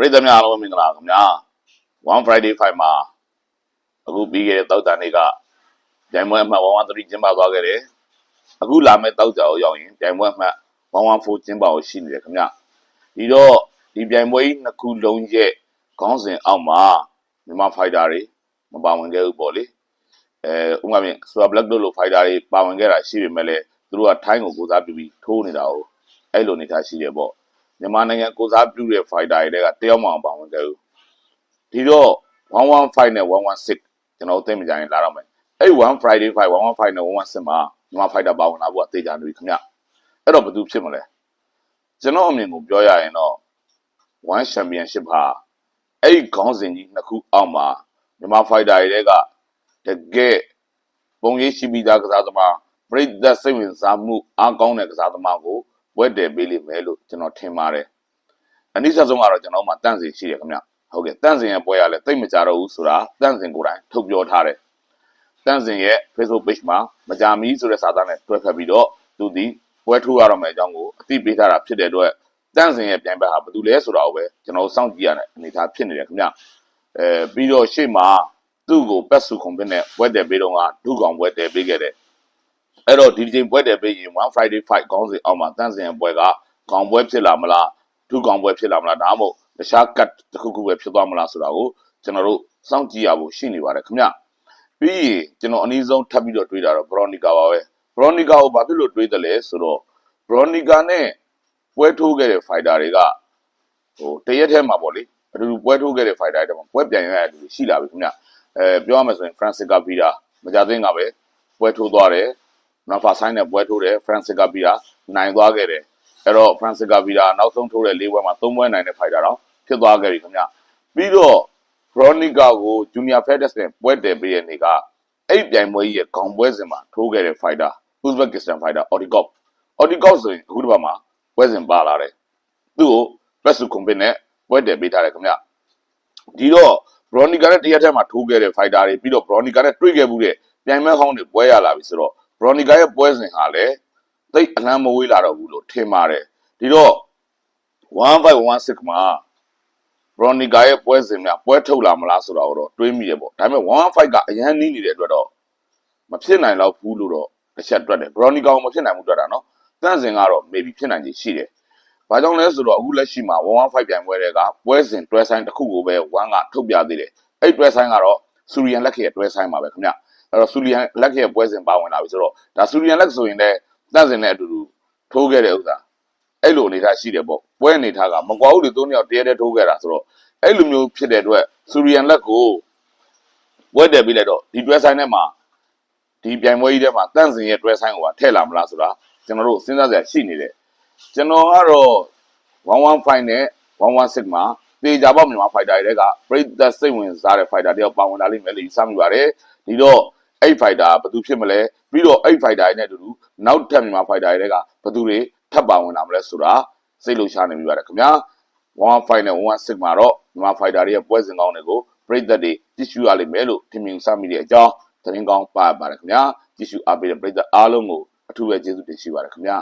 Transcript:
ပရိသတ်များအားလုံးမင်္ဂလာခင်ဗျာ One Friday 5မှာအခုပြီးခဲ့တဲ့တောက်တာနေ့ကပြိုင်ပွဲအမှတ်113ကျင်းပသွားခဲ့တယ်အခုလာမယ့်တောက်ကြကိုရောက်ရင်ပြိုင်ပွဲအမှတ်114ကျင်းပကိုရှိနေတယ်ခင်ဗျာဒီတော့ဒီပြိုင်ပွဲကြီးနှစ်ခုလုံးရဲ့ခေါင်းစဉ်အောက်မှာမြန်မာ fighter တွေမပါဝင်ခဲ့ဘူးပေါ့လေအဲဥပမာပြင် Super Black တို့လို fighter တွေပါဝင်ခဲ့တာရှိပေမဲ့လည်းသူတို့ကထိုင်းကိုကိုစားပြုပြီးထိုးနေတာကိုအဲ့လိုနေထားရှိတယ်ပေါ့ မြန်မာနိုင်ငံကိုစားပြုတဲ့ fighter တွေကတယောက်မှမပါဝင်ခဲ့ဘူးဒီတော့115နဲ့116ကျွန်တော်တို့သိမကြရင်လာတော့မယ်အဲ့1 Friday fight 115နဲ့116မှာမြန်မာ fighter ပါဝင်လာဖို့အသေးချာနေပြီခင်ဗျအဲ့တော့ဘယ်သူဖြစ်မလဲကျွန်တော်အမြင်ကိုပြောရရင်တော့1 championship ဟာအဲ့ဒီခေါင်းစဉ်ကြီးနှစ်ခုအောက်မှာမြန်မာ fighter တွေကတကယ်ပုံရိပ်ရှိပြီးသားကစားသမားပြိသက်စိတ်ဝင်စားမှုအားကောင်းတဲ့ကစားသမားကို ဝက်တယ်ပေးလိမ့်မယ်လို့ကျွန်တော်ထင်ပါတယ်အနည်းဆုံးကတော့ကျွန်တော်မှတန့်စင်ရှိတယ်ခင်ဗျဟုတ်ကဲ့တန့်စင်ရဲ့ပွဲရလဲတိတ်မကြတော့ဘူးဆိုတာတန့်စင်ကိုယ်တိုင်ထုတ်ပြောထားတယ်တန့်စင်ရဲ့ Facebook page မှာမကြမီဆိုတဲ့စာသားနဲ့တွဲဖက်ပြီးတော့သူဒီပွဲထိုးရတော့မယ့်အကြောင်းကိုအသိပေးထားတာဖြစ်တဲ့အတွက်တန့်စင်ရဲ့ပြိုင်ဘက်ဟာဘယ်သူလဲဆိုတာကိုပဲကျွန်တော်စောင့်ကြည့်ရတဲ့အနေအထားဖြစ်နေတယ်ခင်ဗျအဲပြီးတော့ရှေ့မှာသူ့ကိုပက်စုခုံပင်းနဲ့ဝက်တယ်ပေးတော့ကဒုကောင်ဝက်တယ်ပေးခဲ့တယ် အဲ့တော့ဒီချိန်ပွဲတယ်ပေးရင်1 Friday fight ကောင်းစီအောင်မှာတန်းစင်ပွဲကခေါင်းပွဲဖြစ်လာမလားဒုကောင်ပွဲဖြစ်လာမလားဒါမှမဟုတ်တခြားကတ်တစ်ခုခုပဲဖြစ်သွားမလားဆိုတာကိုကျွန်တော်တို့စောင့်ကြည့်ရဖို့ရှိနေပါတယ်ခင်ဗျပြီးရင်ကျွန်တော်အနည်းဆုံးထပ်ပြီးတော့တွေးတာတော့ Veronica ပါပဲ Veronica ကိုဘာဖြစ်လို့တွေးတယ်လဲဆိုတော့ Veronica နဲ့ပွဲထိုးခဲ့တဲ့ fighter တွေကဟိုတရက်ထဲမှာပေါ့လေအတူတူပွဲထိုးခဲ့တဲ့ fighter တွေမှာပွဲပြန်ရတဲ့အတူတူရှိလာပြီခင်ဗျအဲပြောရမယ်ဆိုရင် Francisca Villa မကြသေးငါပဲပွဲထိုးသွားတယ် နော်ဖာဆိုင်နဲ့ပွဲထိုးတယ်ဖရန်စစ်ကဗီယာနိုင်သွားခဲ့တယ်အဲ့တော့ဖရန်စစ်ကဗီယာနောက်ဆုံးထိုးတဲ့၄ပွဲမှာ၃ပွဲနိုင်တဲ့ဖိုက်တာတော့ဖြစ်သွားခဲ့ပြီခင်ဗျပြီးတော့ခရိုနီကာကိုဂျူနီယာဖက်ဒက်စ်နဲ့ပွဲတယ်ပေးတဲ့နေ့ကအဲ့ပြိုင်ပွဲကြီးရဲ့ခေါင်းပွဲစဉ်မှာထိုးခဲ့တဲ့ဖိုက်တာဥဇဘက်ကစ္စတန်ဖိုက်တာအော်ဒီကော့အော်ဒီကော့ဆိုရင်အခုတစ်ပတ်မှာပွဲစဉ်ပါလာတယ်သူ့ကိုပက်စုကွန်ပင်နဲ့ပွဲတယ်ပေးထားတယ်ခင်ဗျဒီတော့ဘရော်နီကာနဲ့တရက်ထဲမှာထိုးခဲ့တဲ့ဖိုက်တာတွေပြီးတော့ဘရော်နီကာနဲ့တွေ့ခဲ့မှုတဲ့ပြိုင်ပွဲဟောင်းတွေပွဲရလာပြီဆိုတော့ ဘရော်နီကာရဲ့ပွဲစဉ်ဟာလည်းသိပ်အလံမဝေးလာတော့ဘူးလို့ထင်ပါတယ်ဒီတော့1516မှာဘရော်နီကာရဲ့ပွဲစဉ်များပွဲထုတ်လာမလားဆိုတော့တော့တွေးမိတယ်ပေါ့ဒါပေမဲ့15ကအရန်နီးနေတဲ့အတွက်တော့မဖြစ်နိုင်တော့ဘူးလို့တော့တစ်ချက်တွက်တယ်ဘရော်နီကာကိုမဖြစ်နိုင်ဘူးတွက်တာနော်တန့်စင်ကတော့ maybe ဖြစ်နိုင်ခြေရှိတယ်ဘာကြောင့်လဲဆိုတော့အခုလက်ရှိမှာ115ပြိုင်ပွဲတွေကပွဲစဉ်တွဲဆိုင်တစ်ခုကိုပဲ1ကထုတ်ပြသေးတယ်အဲ့တွဲဆိုင်ကတော့စူရီယန်လက်ခေရဲ့တွဲဆိုင်ပါပဲခင်ဗျ အဲ့တော့စူရီယန်လက်ခေရဲ့ပွဲစဉ်ပါဝင်လာပြီဆိုတော့ဒါစူရီယန်လက်ဆိုရင်လည်းတန့်စင်နဲ့အတူတူထိုးခဲ့တဲ့ဥစ္စာအဲ့လိုအနေထားရှိတယ်ပေါ့ပွဲအနေထားကမကွာဘူးလေသုံးယောက်တည်းတည်းထိုးခဲ့တာဆိုတော့အဲ့လိုမျိုးဖြစ်တဲ့အတွက်စူရီယန်လက်ကိုပွဲတယ်ပြီးလိုက်တော့ဒီတွဲဆိုင်ထဲမှာဒီပြိုင်ပွဲကြီးထဲမှာတန့်စင်ရဲ့တွဲဆိုင်ကိုပါထည့်လာမလားဆိုတာကျွန်တော်တို့စဉ်းစားစရာရှိနေတယ်ကျွန်တော်ကတော့115နဲ့116မှာတေချာပေါက်မြန်မာဖိုက်တာတွေကပရိသတ်စိတ်ဝင်စားတဲ့ဖိုက်တာတယောက်ပါဝင်လာလိမ့်မယ်လို့ယူဆမိပါတယ်ဒီတော့ အဲ့ဖိုက်တာဘယ်သူဖြစ်မလဲပြီးတော့အဲ့ဖိုက်တာတွေနဲ့အတူတူနောက်ထပ်မြန်မာဖိုက်တာတွေကဘယ်သူတွေထပ်ပါဝင်လာမလဲဆိုတာစိတ်လှုပ်ရှားနေပြီပါတယ်ခင်ဗျာ15နဲ့16မှာတော့မြန်မာဖိုက်တာတွေရဲ့ပွဲစဉ်ကောင်းတွေကိုပရိသတ်တွေကြည့်ရှုရလိမ့်မယ်လို့ထင်မြင်စမိတဲ့အကြောင်းသတင်းကောင်းပါပါတယ်ခင်ဗျာကြည့်ရှုအားပေးတဲ့ပရိသတ်အားလုံးကိုအထူးပဲကျေးဇူးတင်ရှိပါတယ်ခင်ဗျာ